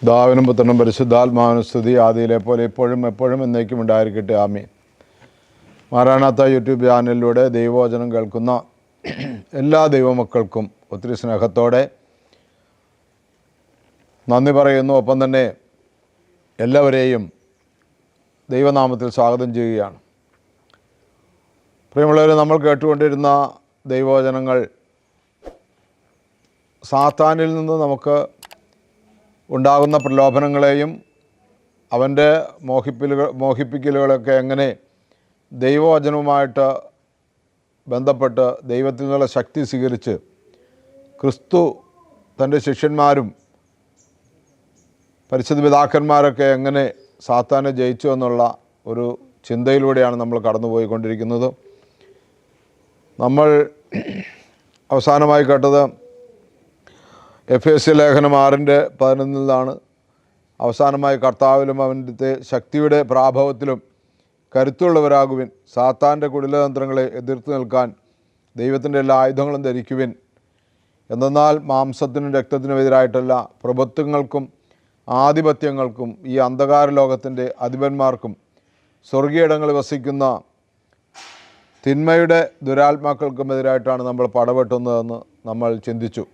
പിതാവിനും പുത്രനും പരിശുദ്ധാത്മാവിനും സ്തുതി. ആദിയിലെ പോലെ ഇപ്പോഴും എപ്പോഴും എന്നേക്കും ഉണ്ടായിരിക്കട്ടെ. ആമി മാറാണാത്ത യൂട്യൂബ് ചാനലിലൂടെ ദൈവവചനം കേൾക്കുന്ന എല്ലാ ദൈവമക്കൾക്കും ഒത്തിരി സ്നേഹത്തോടെ നന്ദി പറയുന്നു. ഒപ്പം തന്നെ എല്ലാവരെയും ദൈവനാമത്തിൽ സ്വാഗതം ചെയ്യുകയാണ്. പ്രിയമുള്ളവർ നമ്മൾ കേട്ടുകൊണ്ടിരുന്ന ദൈവവചനങ്ങൾ സാത്താനിൽ നിന്ന് നമുക്ക് ഉണ്ടാകുന്ന പ്രലോഭനങ്ങളെയും അവന്റെ മോഹിപ്പിലുകൾ മോഹിപ്പിക്കലുകളൊക്കെ എങ്ങനെ ദൈവവചനവുമായിട്ട് ബന്ധപ്പെട്ട് ദൈവത്തിൽ നിന്നുള്ള ശക്തി സ്വീകരിച്ച് ക്രിസ്തു തന്റെ ശിഷ്യന്മാരും പരിശുദ്ധ പിതാക്കന്മാരൊക്കെ എങ്ങനെ സാത്താനെ ജയിച്ചു എന്നുള്ള ഒരു ചിന്തയിലൂടെയാണ് നമ്മൾ കടന്നുപോയിക്കൊണ്ടിരിക്കുന്നത്. നമ്മൾ അവസാനമായി കേട്ടത് എഫ് എസ് ലേഖനം ആറിന്റെ പതിനൊന്നിലാണ്. അവസാനമായി കർത്താവിലും അവന്റെ ശക്തിയുടെ പ്രാഭവത്തിലും കരുത്തുള്ളവരാകുവിൻ. സാത്താന്റെ കുടിലതന്ത്രങ്ങളെ എതിർത്ത് നിൽക്കാൻ ദൈവത്തിന്റെ എല്ലാ ആയുധങ്ങളും ധരിക്കുവിൻ. എന്തെന്നാൽ മാംസത്തിനും രക്തത്തിനും എതിരായിട്ടല്ല പ്രഭുത്വങ്ങൾക്കും ആധിപത്യങ്ങൾക്കും ഈ അന്ധകാര ലോകത്തിന്റെ അധിപന്മാർക്കും സ്വർഗീയടങ്ങളിൽ വസിക്കുന്ന തിന്മയുടെ ദുരാത്മാക്കൾക്കും എതിരായിട്ടാണ് നമ്മൾ പടവെട്ടുന്നതെന്ന് നമ്മൾ ചിന്തിച്ചു.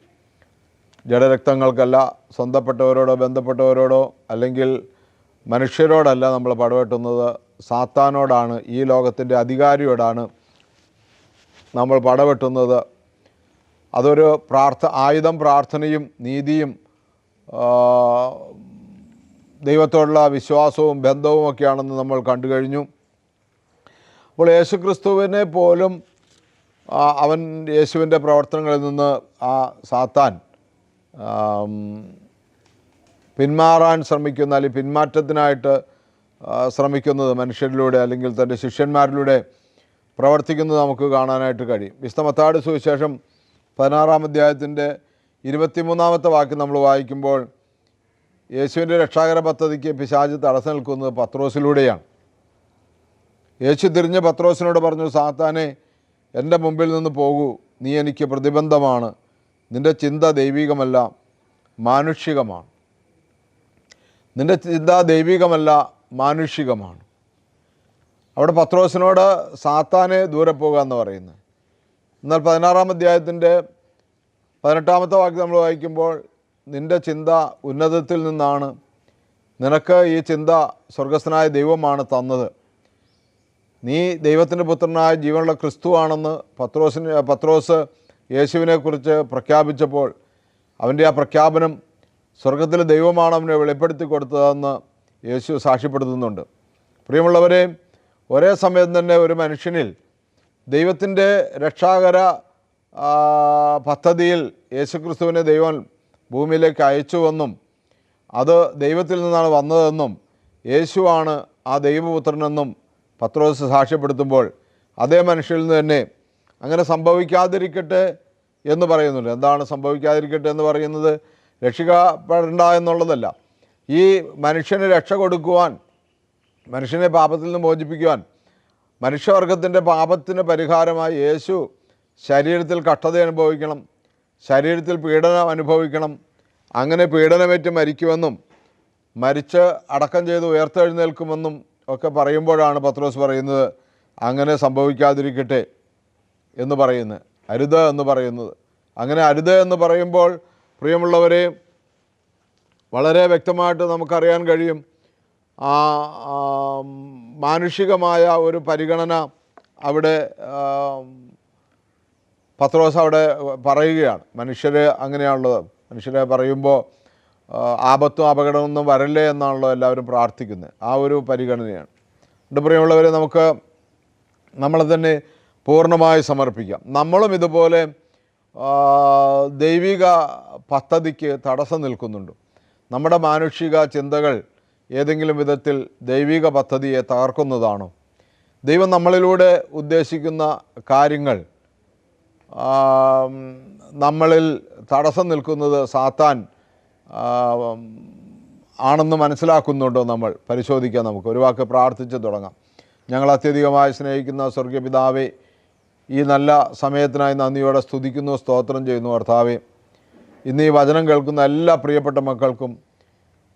ജഡരക്തങ്ങൾക്കല്ല സ്വന്തപ്പെട്ടവരോടോ ബന്ധപ്പെട്ടവരോടോ അല്ലെങ്കിൽ മനുഷ്യരോടല്ല നമ്മൾ പടവെട്ടുന്നത്. സാത്താനോടാണ് ഈ ലോകത്തിന്റെ അധികാരിയോടാണ് നമ്മൾ പടവെട്ടുന്നത്. അതൊരു പ്രാർത്ഥ ആയുധം പ്രാർത്ഥനയും നീതിയും ദൈവത്തോടുള്ള വിശ്വാസവും ബന്ധവും ഒക്കെയാണെന്ന് നമ്മൾ കണ്ടു കഴിഞ്ഞു. അപ്പോൾ യേശുക്രിസ്തുവിനെ പോലും അവൻ യേശുവിന്റെ പ്രവർത്തനങ്ങളിൽ നിന്ന് ആ സാത്താൻ പിന്മാറാൻ ശ്രമിക്കുന്ന അല്ലെങ്കിൽ പിന്മാറ്റത്തിനായിട്ട് ശ്രമിക്കുന്നത് മനുഷ്യരിലൂടെ അല്ലെങ്കിൽ തന്റെ ശിഷ്യന്മാരിലൂടെ പ്രവർത്തിക്കുന്നത് നമുക്ക് കാണാനായിട്ട് കഴിയും. വിസ്തമത്താട് സുവിശേഷം പതിനാറാം അധ്യായത്തിന്റെ ഇരുപത്തിമൂന്നാമത്തെ വാക്ക് നമ്മൾ വായിക്കുമ്പോൾ യേശുവിന്റെ രക്ഷാകര പദ്ധതിക്ക് പിശാജ് തടസ്സം നിൽക്കുന്നത് പത്രോസിലൂടെയാണ്. യേശു തിരിഞ്ഞ് പത്രോസിനോട് പറഞ്ഞു സാത്താനെ എന്റെ മുമ്പിൽ നിന്ന് പോകൂ. നീ എനിക്ക് പ്രതിബന്ധമാണ്. നിന്റെ ചിന്ത ദൈവികമല്ല മാനുഷികമാണ്. നിന്റെ ചിന്ത ദൈവികമല്ല മാനുഷികമാണ്. അവിടെ പത്രോസിനോട് സാത്താനെ ദൂരെ പോകുക എന്ന് പറയുന്നത്. എന്നാൽ പതിനാറാം അധ്യായത്തിന്റെ പതിനെട്ടാമത്തെ വാക്യം നമ്മൾ വായിക്കുമ്പോൾ നിന്റെ ചിന്ത ഉന്നതത്തിൽ നിന്നാണ്. നിനക്ക് ഈ ചിന്ത സ്വർഗസ്ഥനായ ദൈവമാണ് തന്നത്. നീ ദൈവത്തിന്റെ പുത്രനായ ജീവനുള്ള ക്രിസ്തുവാണെന്ന് പത്രോസിന് പത്രോസ് യേശുവിനെക്കുറിച്ച് പ്രഖ്യാപിച്ചപ്പോൾ അവന്റെ ആ പ്രഖ്യാപനം സ്വർഗത്തിലെ ദൈവമാണ് അവനെ വെളിപ്പെടുത്തി കൊടുത്തതെന്ന് യേശു സാക്ഷ്യപ്പെടുത്തുന്നുണ്ട്. പ്രിയമുള്ളവരെ ഒരേ സമയം തന്നെ ഒരു മനുഷ്യനിൽ ദൈവത്തിന്റെ രക്ഷാകര പദ്ധതിയിൽ യേശുക്രിസ്തുവിനെ ദൈവം ഭൂമിയിലേക്ക് അയച്ചുവെന്നും അത് ദൈവത്തിൽ നിന്നാണ് വന്നതെന്നും യേശുവാണ് ആ ദൈവപുത്രനെന്നും പത്രോസ് സാക്ഷ്യപ്പെടുത്തുമ്പോൾ അതേ മനുഷ്യരിൽ നിന്ന് തന്നെ അങ്ങനെ സംഭവിക്കാതിരിക്കട്ടെ എന്ന് പറയുന്നുണ്ട്. എന്താണ് സംഭവിക്കാതിരിക്കട്ടെ എന്ന് പറയുന്നത്? രക്ഷിക്കപ്പെടേണ്ട എന്നുള്ളതല്ല. ഈ മനുഷ്യന് രക്ഷ കൊടുക്കുവാൻ മനുഷ്യനെ പാപത്തിൽ നിന്ന് മോചിപ്പിക്കുവാൻ മനുഷ്യവർഗത്തിന്റെ പാപത്തിന് പരിഹാരമായി യേശു ശരീരത്തിൽ കഷ്ടത അനുഭവിക്കണം ശരീരത്തിൽ പീഡനം അനുഭവിക്കണം അങ്ങനെ പീഡനമേറ്റ് മരിക്കുമെന്നും മരിച്ച് അടക്കം ചെയ്ത് ഉയർത്തെഴുന്നേൽക്കുമെന്നും ഒക്കെ പറയുമ്പോഴാണ് പത്രോസ് പറയുന്നത്. അങ്ങനെ സംഭവിക്കാതിരിക്കട്ടെ. എന്ന് പറയുന്നത് അരുത് എന്ന് പറയുന്നത്. അങ്ങനെ അരുത് എന്ന് പറയുമ്പോൾ പ്രിയമുള്ളവരെ വളരെ വ്യക്തമായിട്ട് നമുക്കറിയാൻ കഴിയും. ആ മാനുഷികമായ ഒരു പരിഗണന അവിടെ പത്രോസ് അവിടെ പറയുകയാണ്. മനുഷ്യർ അങ്ങനെയാണുള്ളത്. മനുഷ്യരെ പറയുമ്പോൾ ആപത്തും അപകടമൊന്നും വരല്ലേ എന്നാണല്ലോ എല്ലാവരും പ്രാർത്ഥിക്കുന്നത്. ആ ഒരു പരിഗണനയാണ്. എന്റെ പ്രിയമുള്ളവരെ നമുക്ക് നമ്മളെ തന്നെ പൂർണമായി സമർപ്പിക്കാം. നമ്മളും ഇതുപോലെ ദൈവിക പദ്ധതിക്ക് തടസ്സം നിൽക്കുന്നുണ്ട്. നമ്മുടെ മാനുഷിക ചിന്തകൾ ഏതെങ്കിലും വിധത്തിൽ ദൈവിക പദ്ധതിയെ തകർക്കുന്നതാണോ? ദൈവം നമ്മളിലൂടെ ഉദ്ദേശിക്കുന്ന കാര്യങ്ങൾ നമ്മളിൽ തടസ്സം നിൽക്കുന്നത് സാത്താൻ ആണെന്ന് മനസ്സിലാക്കുന്നുണ്ടോ നമ്മൾ? പരിശോധിക്കാം നമുക്ക്. ഒരു വാക്ക് പ്രാർത്ഥിച്ച് തുടങ്ങാം. ഞങ്ങൾ അത്യധികമായി സ്നേഹിക്കുന്ന സ്വർഗീയ പിതാവേ ഈ നല്ല സമയത്തിനായി നന്ദിയോടെ സ്തുതിക്കുന്നു സ്തോത്രം ചെയ്യുന്നു കർത്താവേ. ഇന്ന് ഈ വചനം കേൾക്കുന്ന എല്ലാ പ്രിയപ്പെട്ട മക്കൾക്കും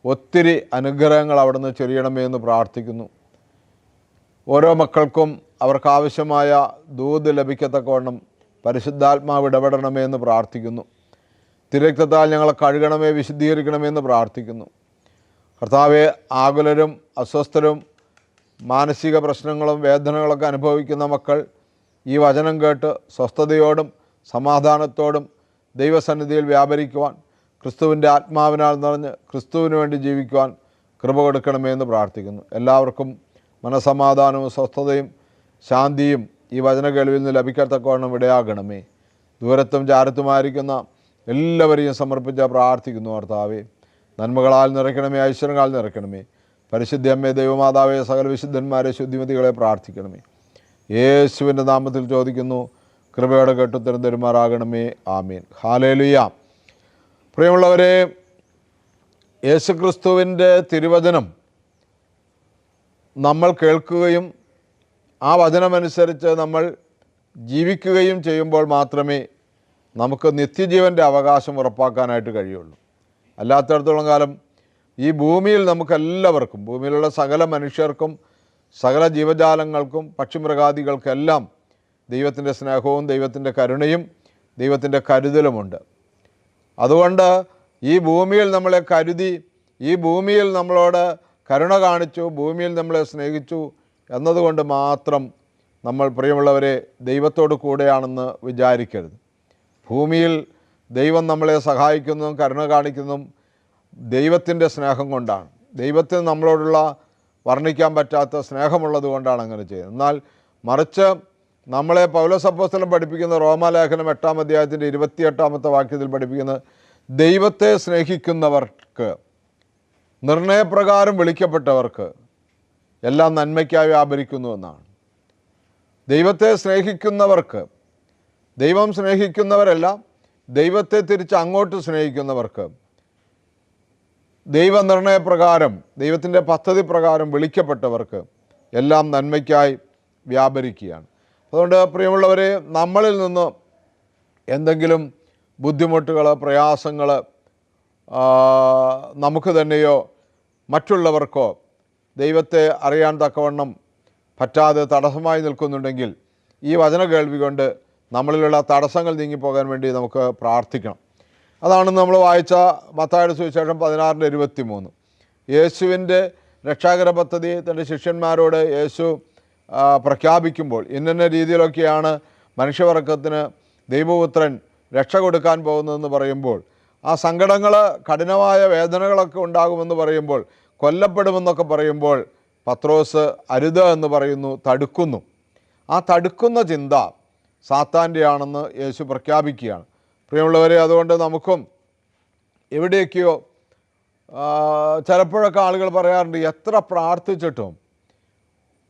ഒത്തിരി അനുഗ്രഹങ്ങൾ അവിടുന്ന് ചൊരിയണമേ എന്ന് പ്രാർത്ഥിക്കുന്നു. ഓരോ മക്കൾക്കും അവർക്കാവശ്യമായ ദൂത് ലഭിക്കത്തക്കവണ്ണം പരിശുദ്ധാത്മാവ് ഇടപെടണമേ എന്ന് പ്രാർത്ഥിക്കുന്നു. തിരക്തത്താൽ ഞങ്ങളെ കഴുകണമേ വിശുദ്ധീകരിക്കണമേ എന്ന് പ്രാർത്ഥിക്കുന്നു. കർത്താവെ ആകുലരും അസ്വസ്ഥരും മാനസിക പ്രശ്നങ്ങളും വേദനകളൊക്കെ അനുഭവിക്കുന്ന മക്കൾ ഈ വചനം കേട്ട് സ്വസ്ഥതയോടും സമാധാനത്തോടും ദൈവസന്നിധിയിൽ വ്യാപരിക്കുവാൻ ക്രിസ്തുവിന്റെ ആത്മാവിനാൽ നിറഞ്ഞ് ക്രിസ്തുവിന് വേണ്ടി ജീവിക്കുവാൻ കൃപ കൊടുക്കണമേ എന്ന് പ്രാർത്ഥിക്കുന്നു. എല്ലാവർക്കും മനസമാധാനവും സ്വസ്ഥതയും ശാന്തിയും ഈ വചന കേൾവിയിൽ നിന്ന് ലഭിക്കത്തക്കവണ്ണം ഇടയാകണമേ ദൂരത്തും ചാരത്തുമായിരിക്കുന്ന എല്ലാവരെയും സമർപ്പിച്ച പ്രാർത്ഥിക്കുന്നു ഭർത്താവേ നന്മകളാൽ നിറയ്ക്കണമേ ഐശ്വര്യങ്ങളാൽ നിറയ്ക്കണമേ. പരിശുദ്ധ അമ്മേ ദൈവമാതാവേ സകല വിശുദ്ധന്മാരെ ശുദ്ധിമതികളെ പ്രാർത്ഥിക്കണമേ. യേശുവിന്റെ നാമത്തിൽ ചോദിക്കുന്നു. കൃപയോടെ കേട്ടുത്തരം തരുമാറാകണമേ. ആമീൻ. ഹാലേലുയ പ്രിയമുള്ളവരെ യേശുക്രിസ്തുവിന്റെ തിരുവചനം നമ്മൾ കേൾക്കുകയും ആ വചനമനുസരിച്ച് നമ്മൾ ജീവിക്കുകയും ചെയ്യുമ്പോൾ മാത്രമേ നമുക്ക് നിത്യജീവന്റെ അവകാശം ഉറപ്പാക്കാനായിട്ട് കഴിയുള്ളൂ. അല്ലാത്തടത്തോളം കാലം ഈ ഭൂമിയിൽ നമുക്കെല്ലാവർക്കും ഭൂമിയിലുള്ള സകല മനുഷ്യർക്കും സകല ജീവജാലങ്ങൾക്കും പക്ഷിമൃഗാദികൾക്കെല്ലാം ദൈവത്തിന്റെ സ്നേഹവും ദൈവത്തിന്റെ കരുണയും ദൈവത്തിന്റെ കരുതലുമുണ്ട്. അതുകൊണ്ട് ഈ ഭൂമിയിൽ നമ്മളെ കരുതി ഈ ഭൂമിയിൽ നമ്മളോട് കരുണ കാണിച്ചു ഭൂമിയിൽ നമ്മളെ സ്നേഹിച്ചു എന്നതുകൊണ്ട് മാത്രം നമ്മൾ പ്രിയമുള്ളവരെ ദൈവത്തോട് കൂടെയാണെന്ന് വിചാരിക്കരുത്. ഭൂമിയിൽ ദൈവം നമ്മളെ സഹായിക്കുന്നതും കരുണ കാണിക്കുന്നതും ദൈവത്തിന്റെ സ്നേഹം കൊണ്ടാണ്. ദൈവത്തിന് നമ്മളോടുള്ള വർണിക്കാൻ പറ്റാത്ത സ്നേഹമുള്ളത് കൊണ്ടാണ് അങ്ങനെ ചെയ്യുന്നത്. എന്നാൽ മറിച്ച് നമ്മളെ പൗലസപ്പോസ്ഥലം പഠിപ്പിക്കുന്ന റോമാലേഖനം എട്ടാം അധ്യായത്തിന്റെ ഇരുപത്തിയെട്ടാമത്തെ വാക്യത്തിൽ പഠിപ്പിക്കുന്ന ദൈവത്തെ സ്നേഹിക്കുന്നവർക്ക് നിർണയപ്രകാരം വിളിക്കപ്പെട്ടവർക്ക് എല്ലാം നന്മയ്ക്കായി വ്യാപരിക്കുന്നു എന്നാണ്. ദൈവത്തെ സ്നേഹിക്കുന്നവർക്ക് ദൈവം സ്നേഹിക്കുന്നവരെല്ലാം ദൈവത്തെ തിരിച്ച് അങ്ങോട്ട് സ്നേഹിക്കുന്നവർക്ക് ദൈവനിർണയപ്രകാരം ദൈവത്തിന്റെ പദ്ധതി പ്രകാരം വിളിക്കപ്പെട്ടവർക്ക് എല്ലാം നന്മയ്ക്കായി വ്യാപരിക്കുകയാണ്. അതുകൊണ്ട് പ്രിയമുള്ളവരെ നമ്മളിൽ നിന്ന് എന്തെങ്കിലും ബുദ്ധിമുട്ടുകൾ പ്രയാസങ്ങൾ നമുക്ക് തന്നെയോ മറ്റുള്ളവർക്കോ ദൈവത്തെ അറിയാൻ തക്കവണ്ണം പറ്റാതെ തടസ്സമായി നിൽക്കുന്നുണ്ടെങ്കിൽ ഈ വചന കേൾവി കൊണ്ട് നമ്മളിലുള്ള തടസ്സങ്ങൾ നീങ്ങിപ്പോകാൻ വേണ്ടി നമുക്ക് പ്രാർത്ഥിക്കണം. അതാണ് നമ്മൾ വായിച്ച മത്തായുടെ സുവിശേഷം പതിനാറിന്റെ ഇരുപത്തി മൂന്ന് യേശുവിന്റെ രക്ഷാകര പദ്ധതി തന്റെ ശിഷ്യന്മാരോട് യേശു പ്രഖ്യാപിക്കുമ്പോൾ ഇന്ന രീതിയിലൊക്കെയാണ് മനുഷ്യവർഗത്തിന് ദൈവപുത്രൻ രക്ഷ കൊടുക്കാൻ പോകുന്നതെന്ന് പറയുമ്പോൾ ആ സങ്കടങ്ങൾ കഠിനമായ വേദനകളൊക്കെ ഉണ്ടാകുമെന്ന് പറയുമ്പോൾ കൊല്ലപ്പെടുമെന്നൊക്കെ പറയുമ്പോൾ പത്രോസ് അരുത് എന്ന് പറയുന്നു തടുക്കുന്നു. ആ തടുക്കുന്ന ചിന്ത സാത്താന്റെ ആണെന്ന് യേശു പ്രഖ്യാപിക്കുകയാണ്. പ്രിയമുള്ളവരെ അതുകൊണ്ട് നമുക്കും എവിടെയൊക്കെയോ ചിലപ്പോഴൊക്കെ ആളുകൾ പറയാറുണ്ട് എത്ര പ്രാർത്ഥിച്ചിട്ടും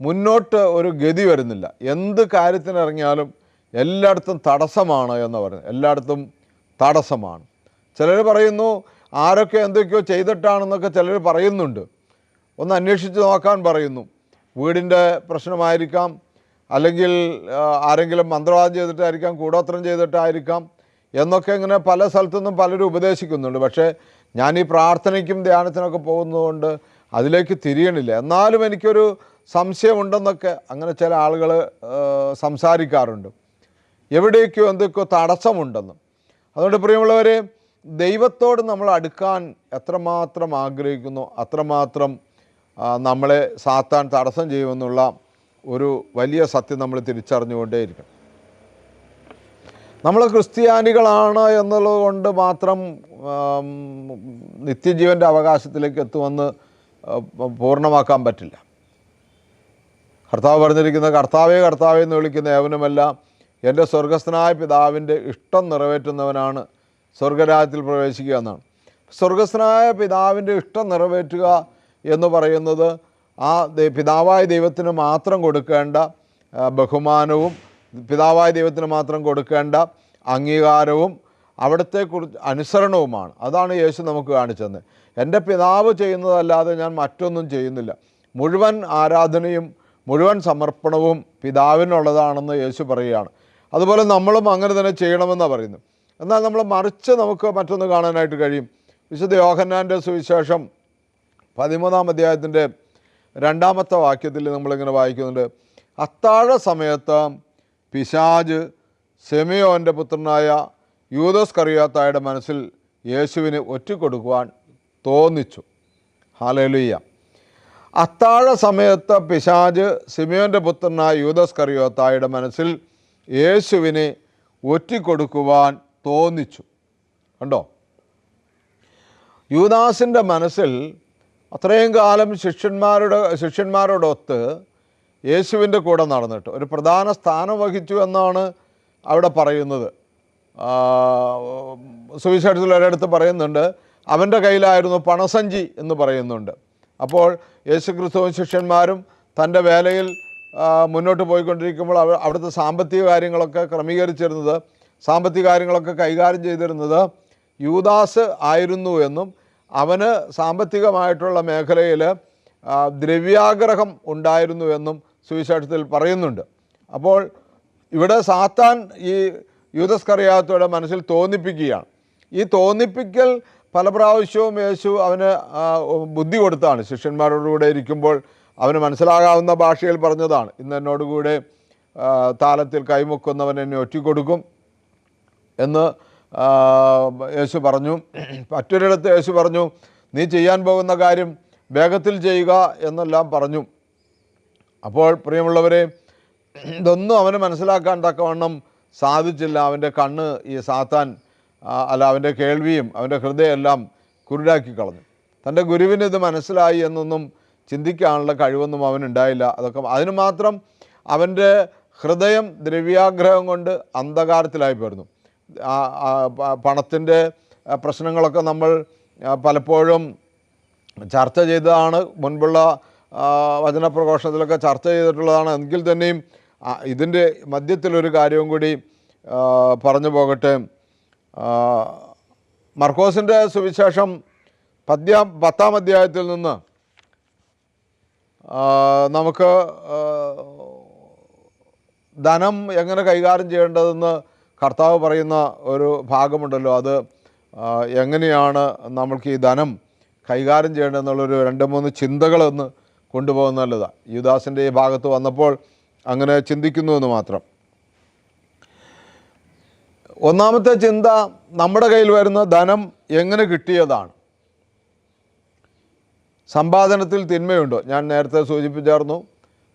മുന്നോട്ട് ഒരു ഗതി വരുന്നില്ല. എന്ത് കാര്യത്തിനിറങ്ങിയാലും എല്ലായിടത്തും തടസ്സമാണ് എന്ന് പറയുന്നത് എല്ലായിടത്തും തടസ്സമാണ്. ചിലർ പറയുന്നു ആരൊക്കെ എന്തൊക്കെയോ ചെയ്തിട്ടാണെന്നൊക്കെ ചിലർ പറയുന്നുണ്ട്. ഒന്ന് അന്വേഷിച്ച് നോക്കാൻ പറയുന്നു. വീടിന്റെ പ്രശ്നമായിരിക്കാം അല്ലെങ്കിൽ ആരെങ്കിലും മന്ത്രവാദം ചെയ്തിട്ടായിരിക്കാം കൂടോത്രം ചെയ്തിട്ടായിരിക്കാം എന്നൊക്കെ ഇങ്ങനെ പല സ്ഥലത്തുനിന്നും പലരും ഉപദേശിക്കുന്നുണ്ട്. പക്ഷേ ഞാൻ ഈ പ്രാർത്ഥനയ്ക്കും ധ്യാനത്തിനൊക്കെ പോകുന്നതുകൊണ്ട് അതിലേക്ക് തിരിയണില്ല. എന്നാലും എനിക്കൊരു സംശയമുണ്ടെന്നൊക്കെ അങ്ങനെ ചില ആളുകൾ സംസാരിക്കാറുണ്ട്. എവിടേക്കോ എന്തൊക്കെയോ തടസ്സമുണ്ടെന്ന്. അതുകൊണ്ട് പ്രിയമുള്ളവരെ ദൈവത്തോട് നമ്മൾ അടുക്കാൻ എത്രമാത്രം ആഗ്രഹിക്കുന്നു അത്രമാത്രം നമ്മളെ സാത്താൻ തടസ്സം ചെയ്യുമെന്നുള്ള ഒരു വലിയ സത്യം നമ്മൾ തിരിച്ചറിഞ്ഞുകൊണ്ടേയിരിക്കണം. നമ്മൾ ക്രിസ്ത്യാനികളാണ് എന്നുള്ളത് കൊണ്ട് മാത്രം നിത്യജീവന്റെ അവകാശത്തിലേക്ക് എത്തുമെന്ന് പൂർണമാക്കാൻ പറ്റില്ല. കർത്താവ് പറഞ്ഞിരിക്കുന്ന കർത്താവേ കർത്താവേ എന്ന് വിളിക്കുന്ന ഏവനുമെല്ലാം എന്റെ സ്വർഗസ്ഥനായ പിതാവിന്റെ ഇഷ്ടം നിറവേറ്റുന്നവനാണ് സ്വർഗരാജ്യത്തിൽ പ്രവേശിക്കുക എന്നാണ്. സ്വർഗസ്ഥനായ പിതാവിന്റെ ഇഷ്ടം നിറവേറ്റുക എന്ന് പറയുന്നത് ആ പിതാവായ ദൈവത്തിന് മാത്രം കൊടുക്കേണ്ട ബഹുമാനവും പിതാവായ ദൈവത്തിന് മാത്രം കൊടുക്കേണ്ട അംഗീകാരവും അവിടുത്തെ കുറിച്ച് അനുസരണവുമാണ്. അതാണ് യേശു നമുക്ക് കാണിച്ചത് എന്റെ പിതാവ് ചെയ്യുന്നതല്ലാതെ ഞാൻ മറ്റൊന്നും ചെയ്യുന്നില്ല. മുഴുവൻ ആരാധനയും മുഴുവൻ സമർപ്പണവും പിതാവിനുള്ളതാണെന്ന് യേശു പറയുകയാണ്. അതുപോലെ നമ്മളും അങ്ങനെ തന്നെ ചെയ്യണമെന്നാണ് പറയുന്നു എന്നാൽ നമ്മൾ മറിച്ച് നമുക്ക് മറ്റൊന്ന് കാണാനായിട്ട് കഴിയും. വിശുദ്ധ യോഹന്നാന്റെ സുവിശേഷം പതിമൂന്നാം അധ്യായത്തിന്റെ രണ്ടാമത്തെ വാക്യത്തിൽ നമ്മളിങ്ങനെ വായിക്കുന്നുണ്ട്. അത്താഴ സമയത്ത് പിശാജ് സെമിയോന്റെ പുത്രനായ യൂതസ് കറിയാത്തായുടെ മനസ്സിൽ യേശുവിന് ഒറ്റിക്കൊടുക്കുവാൻ തോന്നിച്ചു. ഹാലലുയ്യ അത്താഴ സമയത്ത് പിശാജ് സിമിയോന്റെ പുത്രനായ യൂതസ് കറിയോത്തായുടെ മനസ്സിൽ യേശുവിനെ ഒറ്റിക്കൊടുക്കുവാൻ തോന്നിച്ചു. കണ്ടോ? യൂദാസിന്റെ മനസ്സിൽ അത്രയും കാലം ശിഷ്യന്മാരുടെ ശിഷ്യന്മാരോടൊത്ത് യേശുവിന്റെ കൂടെ നടന്നിട്ട് ഒരു പ്രധാന സ്ഥാനം വഹിച്ചു എന്നാണ് അവിടെ പറയുന്നത്. സുവിശേഷത്തിൽ ഒരിടത്ത് പറയുന്നുണ്ട് അവന്റെ കയ്യിലായിരുന്നു പണസഞ്ചി എന്ന് പറയുന്നുണ്ട്. അപ്പോൾ യേശു ക്രിസ്തുവും ശിഷ്യന്മാരും തന്റെ വേലയിൽ മുന്നോട്ട് പോയിക്കൊണ്ടിരിക്കുമ്പോൾ അവ അവിടുത്തെ സാമ്പത്തിക കാര്യങ്ങളൊക്കെ ക്രമീകരിച്ചിരുന്നത് സാമ്പത്തിക കാര്യങ്ങളൊക്കെ കൈകാര്യം ചെയ്തിരുന്നത് യൂദാസ് ആയിരുന്നു എന്നും അവന് സാമ്പത്തികമായിട്ടുള്ള മേഖലയിൽ ദ്രവ്യാഗ്രഹം ഉണ്ടായിരുന്നു എന്നും സുവിശേഷത്തിൽ പറയുന്നുണ്ട്. അപ്പോൾ ഇവിടെ സാത്താൻ ഈ യൂതസ്കറിയാത്തയുടെ മനസ്സിൽ തോന്നിപ്പിക്കുകയാണ്. ഈ തോന്നിപ്പിക്കൽ പല പ്രാവശ്യവും യേശു അവന് ബുദ്ധി കൊടുത്താണ്. ശിഷ്യന്മാരോടുകൂടെ ഇരിക്കുമ്പോൾ അവന് മനസ്സിലാകാവുന്ന ഭാഷയിൽ പറഞ്ഞതാണ്. ഇന്ന് എന്നോടുകൂടെ താലത്തിൽ കൈമുക്കുന്നവൻ എന്നെ ഒറ്റിക്കൊടുക്കും എന്ന് യേശു പറഞ്ഞു. മറ്റൊരിടത്ത് യേശു പറഞ്ഞു നീ ചെയ്യാൻ പോകുന്ന കാര്യം വേഗത്തിൽ ചെയ്യുക എന്നെല്ലാം പറഞ്ഞു. അപ്പോൾ പ്രിയമുള്ളവരെ ഇതൊന്നും അവന് മനസ്സിലാക്കാൻ തക്കവണ്ണം സാധിച്ചില്ല. അവന്റെ കണ്ണ് ഈ സാത്താൻ അല്ല അവന്റെ കേൾവിയും അവന്റെ ഹൃദയമെല്ലാം കുരുടാക്കി കളഞ്ഞു. തന്റെ ഗുരുവിന് ഇത് മനസ്സിലായി എന്നൊന്നും ചിന്തിക്കാനുള്ള കഴിവൊന്നും അവനുണ്ടായില്ല. അതൊക്കെ അതിന് മാത്രം അവന്റെ ഹൃദയം ദ്രവ്യാഗ്രഹം കൊണ്ട് അന്ധകാരത്തിലായി പോയിരുന്നു പണത്തിന്റെ പ്രശ്നങ്ങളൊക്കെ നമ്മൾ പലപ്പോഴും ചർച്ച ചെയ്തതാണ് മുൻപുള്ള വചനപ്രഘോഷണത്തിലൊക്കെ ചർച്ച ചെയ്തിട്ടുള്ളതാണ്. എങ്കിൽ തന്നെയും ഇതിന്റെ മധ്യത്തിലൊരു കാര്യവും കൂടി പറഞ്ഞു പോകട്ടെ. മർക്കോസിന്റെ സുവിശേഷം പദ്യ പത്താം അധ്യായത്തിൽ നിന്ന് നമുക്ക് ധനം എങ്ങനെ കൈകാര്യം ചെയ്യേണ്ടതെന്ന് കർത്താവ് പറയുന്ന ഒരു ഭാഗമുണ്ടല്ലോ. അത് എങ്ങനെയാണ് നമ്മൾക്ക് ഈ ധനം കൈകാര്യം ചെയ്യേണ്ടതെന്നുള്ളൊരു രണ്ട് മൂന്ന് ചിന്തകളൊന്ന് കൊണ്ടുപോകുന്ന നല്ലതാണ് യുദാസിന്റെ ഈ ഭാഗത്ത് വന്നപ്പോൾ അങ്ങനെ ചിന്തിക്കുന്നു എന്ന് മാത്രം. ഒന്നാമത്തെ ചിന്ത നമ്മുടെ കയ്യിൽ വരുന്ന ധനം എങ്ങനെ കിട്ടിയതാണ്? സമ്പാദനത്തിൽ തിന്മയുണ്ടോ? ഞാൻ നേരത്തെ സൂചിപ്പിച്ചായിരുന്നു.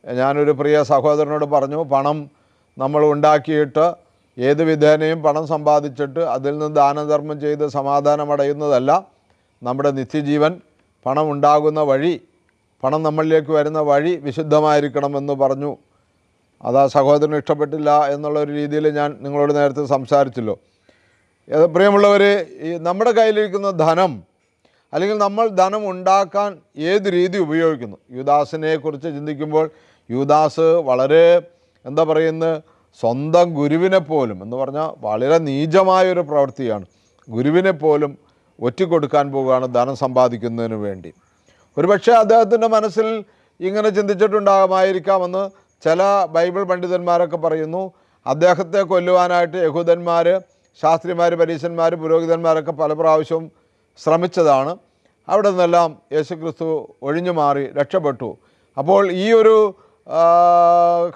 ഞാനൊരു പ്രിയ സഹോദരനോട് പറഞ്ഞു പണം നമ്മൾ ഉണ്ടാക്കിയിട്ട് ഏത് വിധേനയും പണം സമ്പാദിച്ചിട്ട് അതിൽ നിന്ന് ദാനധർമ്മം ചെയ്ത് സമാധാനമടയുന്നതല്ല നമ്മുടെ നിത്യജീവൻ പണം ഉണ്ടാകുന്ന വഴി പണം നമ്മളിലേക്ക് വരുന്ന വഴി വിശുദ്ധമായിരിക്കണമെന്ന് പറഞ്ഞു. അതാ സഹോദരന് ഇഷ്ടപ്പെട്ടില്ല എന്നുള്ള ഒരു രീതിയിൽ ഞാൻ നിങ്ങളോട് നേരത്തെ സംസാരിച്ചല്ലോ. പ്രിയമുള്ളവർ ഈ നമ്മുടെ കയ്യിലിരിക്കുന്ന ധനം അല്ലെങ്കിൽ നമ്മൾ ധനം ഉണ്ടാക്കാൻ ഏത് രീതി ഉപയോഗിക്കുന്നു? യുദാസിനെ കുറിച്ച് ചിന്തിക്കുമ്പോൾ യുദാസ് വളരെ എന്താ പറയുന്നത് സ്വന്തം ഗുരുവിനെ പോലും എന്ന് പറഞ്ഞാൽ വളരെ നീചമായൊരു പ്രവൃത്തിയാണ്. ഗുരുവിനെ പോലും ഒറ്റിക്കൊടുക്കാൻ പോവുകയാണ് ധനം സമ്പാദിക്കുന്നതിന് വേണ്ടി. ഒരുപക്ഷെ അദ്ദേഹത്തിന്റെ മനസ്സിൽ ഇങ്ങനെ ചിന്തിച്ചിട്ടുണ്ടാകുമായിരിക്കാമെന്ന് ചില ബൈബിൾ പണ്ഡിതന്മാരൊക്കെ പറയുന്നു. അദ്ദേഹത്തെ കൊല്ലുവാനായിട്ട് യഹൂദന്മാർ ശാസ്ത്രിമാർ പരീശന്മാർ പുരോഹിതന്മാരൊക്കെ പല പ്രാവശ്യവും ശ്രമിച്ചതാണ്. അവിടെ നിന്നെല്ലാം യേശുക്രിസ്തു ഒഴിഞ്ഞു മാറി രക്ഷപ്പെട്ടു. അപ്പോൾ ഈ ഒരു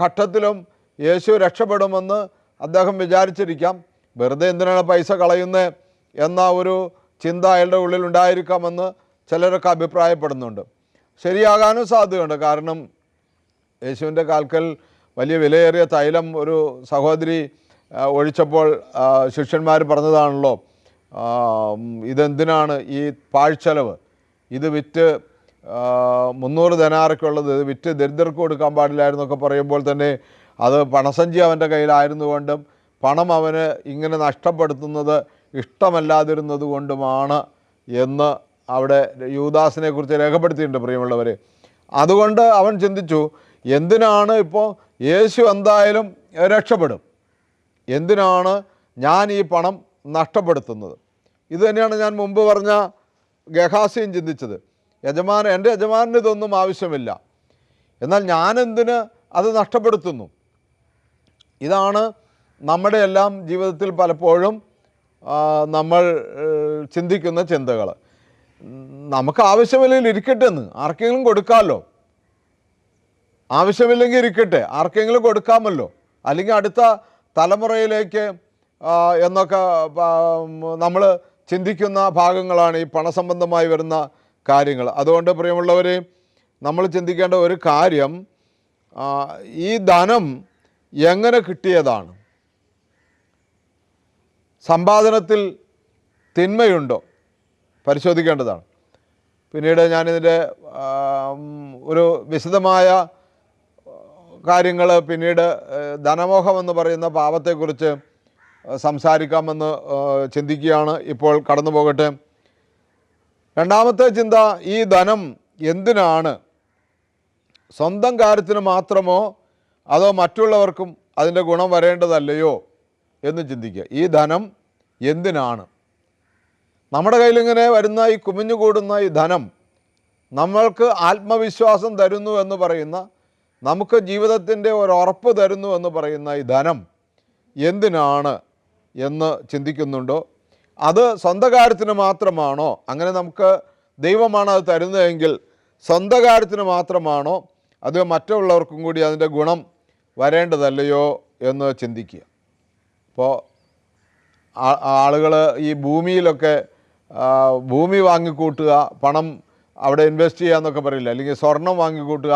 ഘട്ടത്തിലും യേശു രക്ഷപ്പെടുമെന്ന് അദ്ദേഹം വിചാരിച്ചിരിക്കാം. വെറുതെ എന്തിനാണ് പൈസ കളയുന്നത് എന്ന ഒരു ചിന്ത അയാളുടെ ഉള്ളിൽ ഉണ്ടായിരിക്കാമെന്ന് ചിലരൊക്കെ അഭിപ്രായപ്പെടുന്നുണ്ട്. ശരിയാകാനും സാധ്യതയുണ്ട്. കാരണം യേശുവിന്റെ കാൽക്കൽ വലിയ വിലയേറിയ തൈലം ഒരു സഹോദരി ഒഴിച്ചപ്പോൾ ശിഷ്യന്മാർ പറഞ്ഞതാണല്ലോ ഇതെന്തിനാണ് ഈ പാഴ്ചെലവ് ഇത് വിറ്റ് മുന്നൂറ് ധനാറൊക്കെയുള്ളത് ഇത് വിറ്റ് ദരിദ്രർക്ക് കൊടുക്കാൻ പാടില്ലായിരുന്നൊക്കെ പറയുമ്പോൾ തന്നെ അത് പണസഞ്ചി അവന്റെ കയ്യിലായിരുന്നുകൊണ്ടും പണം അവന് ഇങ്ങനെ നഷ്ടപ്പെടുത്തുന്നത് ഇഷ്ടമല്ലാതിരുന്നത് കൊണ്ടുമാണ് എന്ന് അവിടെ യൂദാസിനെ കുറിച്ച് രേഖപ്പെടുത്തിയിട്ടുണ്ട് പ്രിയമുള്ളവർ അതുകൊണ്ട് അവൻ ചിന്തിച്ചു എന്തിനാണ് ഇപ്പോൾ യേശു എന്തായാലും രക്ഷപ്പെടും? എന്തിനാണ് ഞാൻ ഈ പണം നഷ്ടപ്പെടുത്തുന്നത്? ഇത് തന്നെയാണ് ഞാൻ മുമ്പ് പറഞ്ഞ ഗഹാസിയും ചിന്തിച്ചത്. യജമാനൻ എന്റെ യജമാനന് ഇതൊന്നും ആവശ്യമില്ല. എന്നാൽ ഞാനെന്തിന് അത് നഷ്ടപ്പെടുത്തുന്നു? ഇതാണ് നമ്മുടെ എല്ലാം ജീവിതത്തിൽ പലപ്പോഴും നമ്മൾ ചിന്തിക്കുന്ന ചിന്തകൾ നമുക്ക് ആവശ്യമില്ലെങ്കിൽ ഇരിക്കട്ടെ എന്ന്. ആർക്കെങ്കിലും കൊടുക്കാമല്ലോ. ആവശ്യമില്ലെങ്കിൽ ഇരിക്കട്ടെ. ആർക്കെങ്കിലും കൊടുക്കാമല്ലോ. അല്ലെങ്കിൽ അടുത്ത തലമുറയിലേക്ക് എന്നൊക്കെ നമ്മൾ ചിന്തിക്കുന്ന ഭാഗങ്ങളാണ് ഈ പണസംബന്ധമായി വരുന്ന കാര്യങ്ങൾ. അതുകൊണ്ട് പ്രിയമുള്ളവരെ നമ്മൾ ചിന്തിക്കേണ്ട ഒരു കാര്യം ഈ ധനം എങ്ങനെ കിട്ടിയതാണ്? സമ്പാദനത്തിൽ തിന്മയുണ്ടോ? പരിശോധിക്കേണ്ടതാണ്. പിന്നീട് ഞാനിതിന്റെ ഒരു വിശദമായ കാര്യങ്ങൾ പിന്നീട് ധനമോഹം എന്ന് പറയുന്ന പാപത്തെക്കുറിച്ച് സംസാരിക്കാമെന്ന് ചിന്തിക്കുകയാണ് ഇപ്പോൾ കടന്നു പോകട്ടെ. രണ്ടാമത്തെ ചിന്ത ഈ ധനം എന്തിനാണ്? സ്വന്തം കാര്യത്തിന് മാത്രമോ? അതോ മറ്റുള്ളവർക്കും അതിന്റെ ഗുണം വരേണ്ടതല്ലയോ? എന്ന് ചിന്തിക്കുക. ഈ ധനം എന്തിനാണ്? നമ്മുടെ കയ്യിലിങ്ങനെ വരുന്ന ഈ കുമിഞ്ഞുകൂടുന്ന ഈ ധനം നമ്മൾക്ക് ആത്മവിശ്വാസം തരുന്നു എന്ന് പറയുന്ന നമുക്ക് ജീവിതത്തിന്റെ ഒരു ഉറപ്പ് തരുന്നു എന്ന് പറയുന്ന ഈ ധനം എന്തിനാണ് എന്ന് ചിന്തിക്കുന്നുണ്ടോ? അത് സ്വന്തം കാര്യത്തിന് മാത്രമാണോ? അങ്ങനെ നമുക്ക് ദൈവമാണ് അത് തരുന്നതെങ്കിൽ സ്വന്തം കാര്യത്തിന് മാത്രമാണോ? അത് മറ്റുള്ളവർക്കും കൂടി അതിന്റെ ഗുണം വരേണ്ടതല്ലയോ എന്ന് ചിന്തിക്കുക. ഇപ്പോൾ ആളുകൾ ഈ ഭൂമിയിലൊക്കെ ഭൂമി വാങ്ങിക്കൂട്ടുക പണം അവിടെ ഇൻവെസ്റ്റ് ചെയ്യുക എന്നൊക്കെ പറയില്ല? അല്ലെങ്കിൽ സ്വർണം വാങ്ങിക്കൂട്ടുക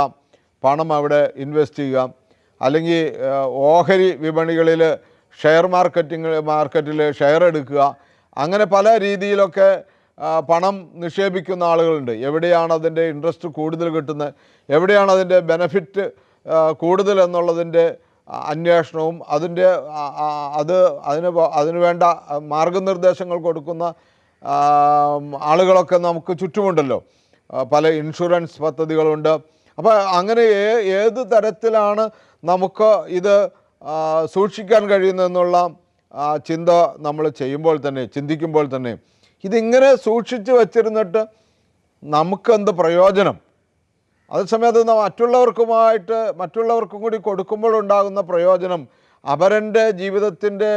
പണം അവിടെ ഇൻവെസ്റ്റ് ചെയ്യുക. അല്ലെങ്കിൽ ഓഹരി വിപണികളിൽ ഷെയർ മാർക്കറ്റിംഗ് മാർക്കറ്റിൽ ഷെയർ എടുക്കുക. അങ്ങനെ പല രീതിയിലൊക്കെ പണം നിക്ഷേപിക്കുന്ന ആളുകളുണ്ട്. എവിടെയാണ് അതിന്റെ ഇൻട്രസ്റ്റ് കൂടുതൽ കിട്ടുന്നത്? എവിടെയാണ് അതിന്റെ ബെനഫിറ്റ് കൂടുതൽ എന്നുള്ളതിന്റെ അന്വേഷണവും അതിന്റെ അത് അതിന് അതിന് വേണ്ട മാർഗനിർദ്ദേശങ്ങൾ കൊടുക്കുന്ന ആളുകളൊക്കെ നമുക്ക് ചുറ്റുമുണ്ടല്ലോ. പല ഇൻഷുറൻസ് പദ്ധതികളുണ്ട്. അപ്പോൾ അങ്ങനെ ഏത് തരത്തിലാണ് നമുക്ക് ഇത് സൂക്ഷിക്കാൻ കഴിയുന്നതെന്നുള്ള ചിന്ത നമ്മൾ ചെയ്യുമ്പോൾ തന്നെ ചിന്തിക്കുമ്പോൾ തന്നെ ഇതിങ്ങനെ സൂക്ഷിച്ച് വച്ചിരുന്നിട്ട് നമുക്കെന്ത് പ്രയോജനം? അതേസമയത്ത് അത് മറ്റുള്ളവർക്കുമായിട്ട് മറ്റുള്ളവർക്കും കൂടി കൊടുക്കുമ്പോഴുണ്ടാകുന്ന പ്രയോജനം അപരന്റെ ജീവിതത്തിന്റെ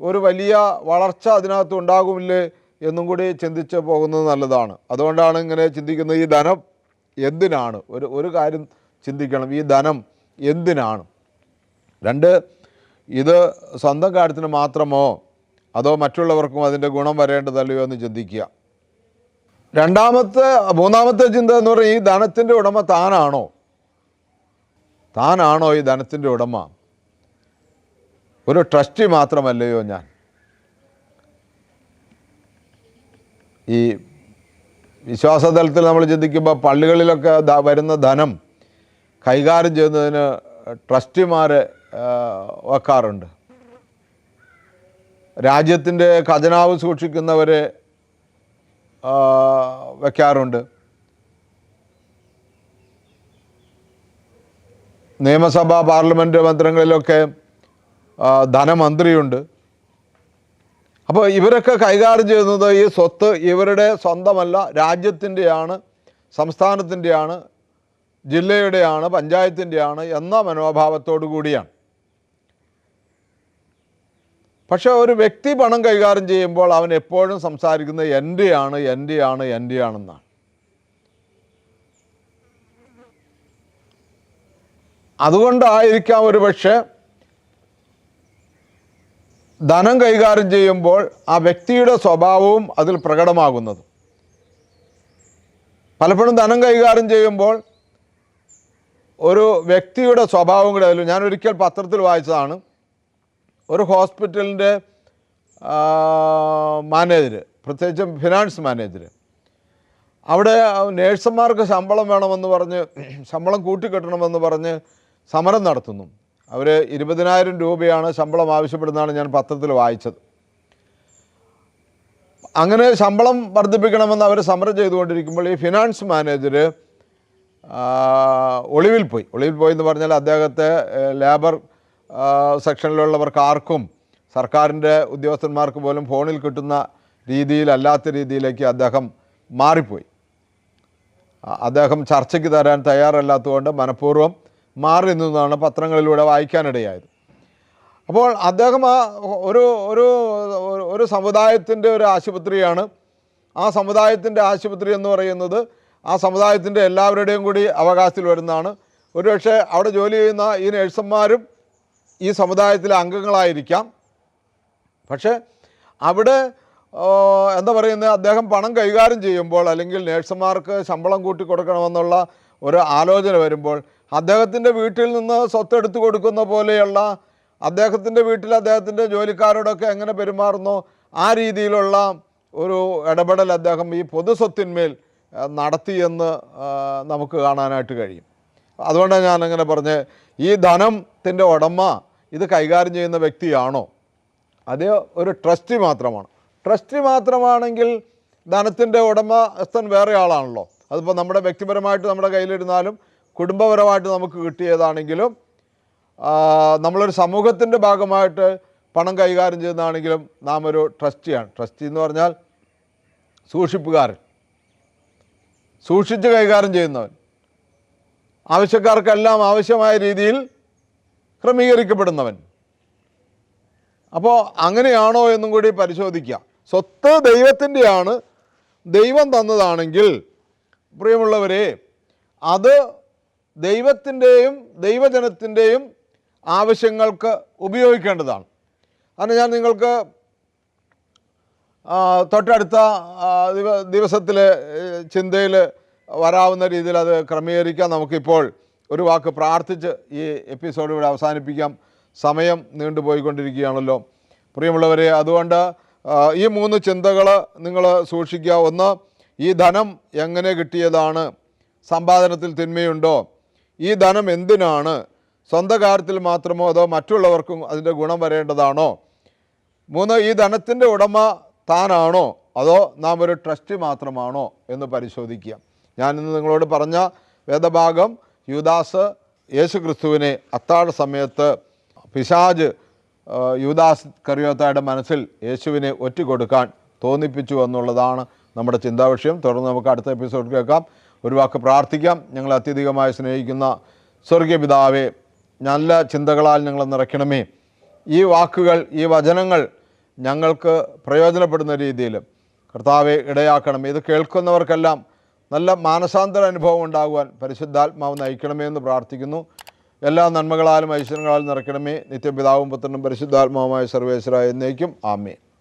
ഒരു വലിയ വളർച്ച അതിനകത്ത് ഉണ്ടാകുമില്ലേ എന്നും കൂടി ചിന്തിച്ച് പോകുന്നത് നല്ലതാണ്. അതുകൊണ്ടാണ് ഇങ്ങനെ ചിന്തിക്കുന്നത് ഈ ധനം എന്തിനാണ്? ഒരു ഒരു കാര്യം ചിന്തിക്കണം. ഈ ധനം എന്തിനാണ്? രണ്ട് ഇത് സ്വന്തം കാര്യത്തിന് മാത്രമോ അതോ മറ്റുള്ളവർക്കും അതിന്റെ ഗുണം വരേണ്ടതല്ലയോ എന്ന് ചിന്തിക്കുക. രണ്ടാമത്തെ മൂന്നാമത്തെ ചിന്ത എന്ന് പറയും ഈ ധനത്തിന്റെ ഉടമ താനാണോ? താനാണോ ഈ ധനത്തിന്റെ ഉടമ? ഒരു ട്രസ്റ്റി മാത്രമല്ലയോ ഞാൻ? ഈ വിശ്വാസതലത്തിൽ നമ്മൾ ചിന്തിക്കുമ്പോൾ പള്ളികളിലൊക്കെ വരുന്ന ധനം കൈകാര്യം ചെയ്യുന്നതിന് ട്രസ്റ്റിമാർ വെക്കാറുണ്ട്. രാജ്യത്തിന്റെ ഖജനാവ് സൂക്ഷിക്കുന്നവരെ ആ, വെക്കാറുണ്ട്. നിയമസഭ പാർലമെന്റ് മന്ത്രങ്ങളിലൊക്കെ ധനമന്ത്രിയുണ്ട്. അപ്പോൾ ഇവരൊക്കെ കൈകാര്യം ചെയ്യുന്നത് ഈ സ്വത്ത് ഇവരുടെ സ്വന്തമല്ല രാജ്യത്തിന്റെയാണ് സംസ്ഥാനത്തിന്റെയാണ് ജില്ലയുടെയാണ് പഞ്ചായത്തിന്റെയാണ് എന്ന മനോഭാവത്തോടു കൂടിയാണ്. പക്ഷേ ഒരു വ്യക്തി പണം കൈകാര്യം ചെയ്യുമ്പോൾ അവൻ എപ്പോഴും സംസാരിക്കുന്നത് എന്റെയാണ് എന്റെയാണ് എന്റെയാണെന്നാണ് അതുകൊണ്ടായിരിക്കാം ഒരു പക്ഷേ ധനം കൈകാര്യം ചെയ്യുമ്പോൾ ആ വ്യക്തിയുടെ സ്വഭാവവും അതിൽ പ്രകടമാകുന്നത്. പലപ്പോഴും ധനം കൈകാര്യം ചെയ്യുമ്പോൾ ഒരു വ്യക്തിയുടെ സ്വഭാവം കൂടെ അതിൽ ഞാൻ ഒരിക്കൽ പത്രത്തിൽ വായിച്ചതാണ്. ഒരു ഹോസ്പിറ്റലിന്റെ മാനേജർ പ്രത്യേകിച്ചും ഫിനാൻസ് മാനേജർ അവിടെ നേഴ്സുമാർക്ക് ശമ്പളം വേണമെന്ന് പറഞ്ഞ് ശമ്പളം കൂട്ടിക്കെട്ടണമെന്ന് പറഞ്ഞ് സമരം നടത്തുന്നു. അവർ ഇരുപതിനായിരം രൂപയാണ് ശമ്പളം ആവശ്യപ്പെടുന്നതാണ് ഞാൻ പത്രത്തിൽ വായിച്ചത്. അങ്ങനെ ശമ്പളം വർദ്ധിപ്പിക്കണമെന്ന് അവർ സമരം ചെയ്തുകൊണ്ടിരിക്കുമ്പോൾ ഈ ഫിനാൻസ് മാനേജർ ഒളിവിൽ പോയി. ഒളിവിൽ പോയി എന്ന് പറഞ്ഞാൽ അദ്ദേഹത്തെ ലേബർ സെക്ഷനിലുള്ളവർക്ക് ആർക്കും സർക്കാരിന്റെ ഉദ്യോഗസ്ഥന്മാർക്ക് പോലും ഫോണിൽ കിട്ടുന്ന രീതിയിലല്ലാത്ത രീതിയിലേക്ക് അദ്ദേഹം മാറിപ്പോയി. അദ്ദേഹം ചർച്ചയ്ക്ക് തരാൻ തയ്യാറല്ലാത്തതുകൊണ്ട് മനഃപൂർവം മാറി നിന്നതാണ് പത്രങ്ങളിലൂടെ വായിക്കാനിടയായത്. അപ്പോൾ അദ്ദേഹം ആ ഒരു ഒരു ഒരു സമുദായത്തിന്റെ ഒരു ആശുപത്രിയാണ്. ആ സമുദായത്തിന്റെ ആശുപത്രി എന്ന് പറയുന്നത് ആ സമുദായത്തിന്റെ എല്ലാവരുടെയും കൂടി അവകാശത്തിൽ വരുന്നതാണ്. ഒരുപക്ഷെ അവിടെ ജോലി ചെയ്യുന്ന ഈ നഴ്സുമാരും ഈ സമുദായത്തിലെ അംഗങ്ങളായിരിക്കാം. പക്ഷേ അവിടെ എന്താ പറയുന്നത് അദ്ദേഹം പണം കൈകാര്യം ചെയ്യുമ്പോൾ അല്ലെങ്കിൽ നേഴ്സുമാർക്ക് ശമ്പളം കൂട്ടി കൊടുക്കണമെന്നുള്ള ഒരു ആലോചന വരുമ്പോൾ അദ്ദേഹത്തിന്റെ വീട്ടിൽ നിന്ന് സ്വത്തെടുത്ത് കൊടുക്കുന്ന പോലെയുള്ള അദ്ദേഹത്തിന്റെ വീട്ടിൽ അദ്ദേഹത്തിന്റെ ജോലിക്കാരോടൊക്കെ എങ്ങനെ പെരുമാറുന്നോ? ആ രീതിയിലുള്ള ഒരു ഇടപെടൽ അദ്ദേഹം ഈ പൊതുസ്വത്തിന്മേൽ നടത്തിയെന്ന് നമുക്ക് കാണാനായിട്ട് കഴിയും. അതുകൊണ്ടാണ് ഞാൻ അങ്ങനെ പറഞ്ഞ് ഈ ധനത്തിന്റെ ഉടമ ഇത് കൈകാര്യം ചെയ്യുന്ന വ്യക്തിയാണോ? അത് ഒരു ട്രസ്റ്റി മാത്രമാണ്. ട്രസ്റ്റി മാത്രമാണെങ്കിൽ ധനത്തിന്റെ ഉടമസ്ഥൻ വേറെ ആളാണല്ലോ. അതിപ്പോൾ നമ്മുടെ വ്യക്തിപരമായിട്ട് നമ്മുടെ കയ്യിലിരുന്നാലും കുടുംബപരമായിട്ട് നമുക്ക് കിട്ടിയതാണെങ്കിലും നമ്മളൊരു സമൂഹത്തിന്റെ ഭാഗമായിട്ട് പണം കൈകാര്യം ചെയ്യുന്നതാണെങ്കിലും നാം ഒരു ട്രസ്റ്റിയാണ്. ട്രസ്റ്റി എന്ന് പറഞ്ഞാൽ സൂക്ഷിപ്പുകാരൻ. സൂക്ഷിച്ച് കൈകാര്യം ചെയ്യുന്നവൻ. ആവശ്യക്കാർക്കെല്ലാം ആവശ്യമായ രീതിയിൽ ക്രമീകരിക്കപ്പെടുന്നവൻ. അപ്പോൾ അങ്ങനെയാണോ എന്നും കൂടി പരിശോധിക്കുക സ്വത്ത് ദൈവത്തിന്റെയാണ്. ദൈവം തന്നതാണെങ്കിൽ പ്രിയമുള്ളവരെ അത് ദൈവത്തിന്റെയും ദൈവജനത്തിന്റെയും ആവശ്യങ്ങൾക്ക് ഉപയോഗിക്കേണ്ടതാണ്. അതിന് ഞാൻ നിങ്ങൾക്ക് തൊട്ടടുത്ത ദിവസത്തിലെ ചിന്തയിൽ വരാവുന്ന രീതിയിൽ അത് ക്രമീകരിക്കാം നമുക്കിപ്പോൾ. ഒരു വാക്ക് പ്രാർത്ഥിച്ച് ഈ എപ്പിസോഡ് ഇവിടെ അവസാനിപ്പിക്കാം. സമയം നീണ്ടുപോയിക്കൊണ്ടിരിക്കുകയാണല്ലോ പ്രിയമുള്ളവരെ അതുകൊണ്ട് ഈ മൂന്ന് ചിന്തകൾ നിങ്ങൾ സൂക്ഷിക്കുക. ഒന്ന് ഈ ധനം എങ്ങനെ കിട്ടിയതാണ്? സമ്പാദനത്തിൽ തിന്മയുണ്ടോ? ഈ ധനം എന്തിനാണ്? സ്വന്തം കാര്യത്തിൽ മാത്രമോ അതോ മറ്റുള്ളവർക്കും അതിന്റെ ഗുണം വരേണ്ടതാണോ? മൂന്ന് ഈ ധനത്തിന്റെ ഉടമ താനാണോ? അതോ നാം ഒരു ട്രസ്റ്റ് മാത്രമാണോ എന്ന് പരിശോധിക്കുക. ഞാനിന്ന് നിങ്ങളോട് പറഞ്ഞ വേദഭാഗം യുദാസ് യേശു ക്രിസ്തുവിനെ അത്താഴ സമയത്ത് പിശാജ് യുദാസ് കറിയോത്തായുടെ മനസ്സിൽ യേശുവിനെ ഒറ്റുകൊടുക്കാൻ തോന്നിപ്പിച്ചു എന്നുള്ളതാണ് നമ്മുടെ ചിന്താ വിഷയം തുടർന്ന് നമുക്ക് അടുത്ത എപ്പിസോഡ് കേൾക്കാം. ഒരു വാക്ക് പ്രാർത്ഥിക്കാം. ഞങ്ങൾ അത്യധികമായി സ്നേഹിക്കുന്ന സ്വർഗീയ പിതാവേ നല്ല ചിന്തകളാൽ ഞങ്ങൾ നിറയ്ക്കണമേ. ഈ വാക്കുകൾ ഈ വചനങ്ങൾ ഞങ്ങൾക്ക് പ്രയോജനപ്പെടുന്ന രീതിയിൽ കർത്താവെ ഇടയാക്കണം. ഇത് കേൾക്കുന്നവർക്കെല്ലാം നല്ല മാനസാന്തര അനുഭവം ഉണ്ടാകുവാൻ പരിശുദ്ധാത്മാവ് നയിക്കണമേ എന്ന് പ്രാർത്ഥിക്കുന്നു. എല്ലാ നന്മകളാലും ഐശ്വര്യങ്ങളാലും നിറയ്ക്കണമേ. നിത്യപിതാവും പുത്രനും പരിശുദ്ധാത്മാവുമായ സർവേശ്വര എന്നേക്കും. ആമേ